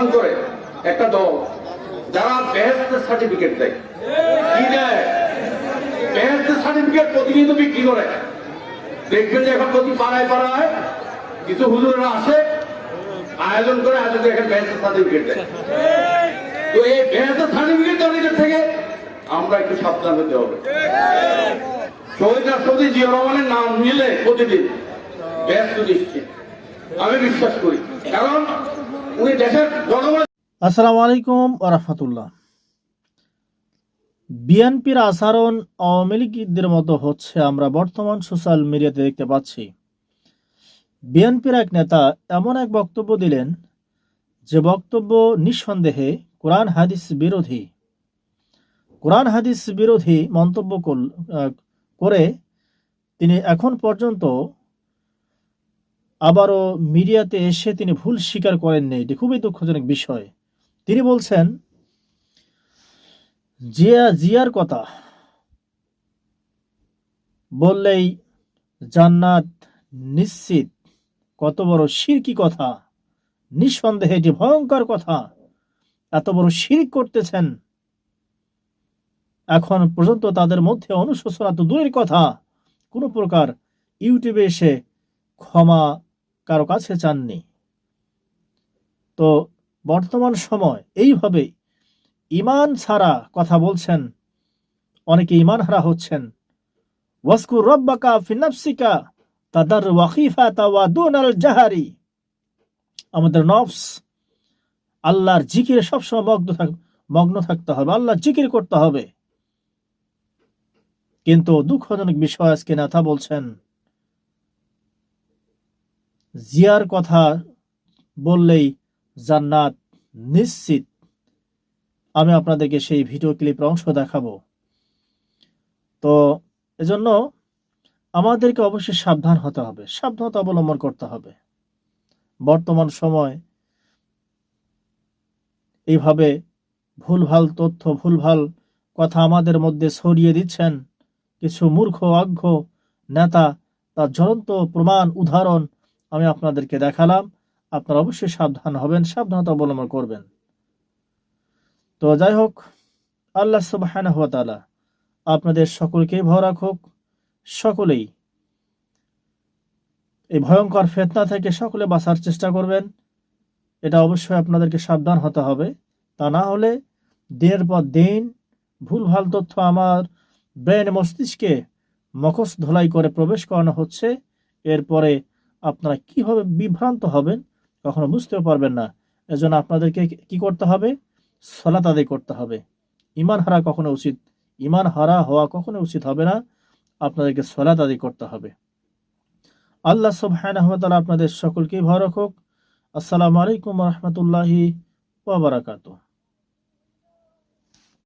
গঠন করে একটা দল, যারা বেহেস্ত সার্টিফিকেট দেয়। কি দেয়? সার্টিফিকেট প্রতিনিয়ত বিক্রি করে? দেখবেন যে এখন প্রতি পাড়ায় পাড়ায় কিছু হুজুরেরা আসে, আয়োজন করে আয়োজন করে এখানে বেহেস্ত সার্টিফিকেট দেয়। তো এই বেহেস্ত সার্টিফিকেট দেওয়ার থেকে আমরা একটু সাবধান হতে হবে। শহীদ রাষ্ট্রপতি জিয়া রহমানের নাম নিলে প্রতিদিন ব্যস্ত নিশ্চিত। আমি বিশ্বাস করি। কারণ আসসালামু আলাইকুম রহমতুল্লাহ। বিএনপির আচরণ আওয়ামী লীগদের মতো হচ্ছে আমরা বর্তমান সোশ্যাল মিডিয়াতে দেখতে পাচ্ছি। বিএনপির এক নেতা এমন এক বক্তব্য দিলেন যে বক্তব্য নিঃসন্দেহে কোরআন হাদিস বিরোধী। কোরআন হাদিস বিরোধী মন্তব্য করে তিনি এখন পর্যন্ত আবারও মিডিয়াতে এসে তিনি ভুল স্বীকার করেননি এটি খুবই দুঃখজনক বিষয়। তিনি বলছেন, জিয়া জিয়ার কথা বললেই জান্নাত নিশ্চিত। কত বড় শিরকি কথা, নিঃসন্দেহে এটি ভয়ঙ্কর কথা। এত বড় শিরিক করতেছেন। এখন পর্যন্ত তাদের মধ্যে অনুশোচনা তো দূরের কথা। কোনো প্রকার ইউটিউবে এসে ক্ষমা কারও কাছে চাননি। তো বর্তমান সময় এইভাবে ইমান ছাড়া কথা বলছেন, অনেকে ইমান হারা হচ্ছেন রব্বাকা ফিনাফসিকা তাদার ওয়াকিফা জাহারি। আমাদের নফস, আল্লাহর জিকিরে সবসময় মগ্ন থাক, মগ্ন থাকতে হবে আল্লাহর জিকির করতে হবে। কিন্তু দুঃখজনক বিষয় আজকে নেতা বলছেন জিয়ার কথা বললেই জান্নাত নিশ্চিত। আমি আপনাদেরকে সেই ভিডিও ক্লিপের অংশ দেখাবো। তো এজন্য আমাদেরকে অবশ্যই সাবধান হতে হবে, সাবধানতা অবলম্বন করতে হবে। বর্তমান সময় এইভাবে ভুলভাল তথ্য, ভুলভাল কথা আমাদের মধ্যে ছড়িয়ে দিচ্ছেন কিছু মূর্খ, অজ্ঞ নেতা, তার জ্বলন্ত প্রমাণ, উদাহরণ আমি আপনাদেরকে দেখালাম, আপনারা অবশ্যই সাবধান হবেন, সাবধানতা অবলম্বন করবেন। তো যাই হোক, আল্লাহ সুবহানাহু ওয়া তাআলা আপনাদের সকলকে ভয় রাখুক, সকলেই এই ভয়ঙ্কর ফেতনা থেকে সকলে বাঁচার চেষ্টা করবেন। এটা অবশ্যই আপনাদেরকে সাবধান হতে হবে। তা না হলে দিনের পর দিন ভুলভাল তথ্য আমার ব্রেন মস্তিষ্কে মকস ধোলাই করে প্রবেশ করানো হচ্ছে। এরপরে আপনারা কীভাবে বিভ্রান্ত হবেন কখনো বুঝতেও পারবেন না। এজন্য আপনাদেরকে কি করতে হবে? সলাত আদায় করতে হবে। ইমান হারা কখনো উচিত? ইমান হারা হওয়া কখনো উচিত হবে না। আপনাদেরকে সলাত আদায় করতে হবে। আল্লাহ সুবহানাহু ওয়া তাআলা আপনাদের সকলকেই ভালো রাখুক। আসসালামু আলাইকুম রাহমাতুল্লাহি ওয়া বারাকাতুহু।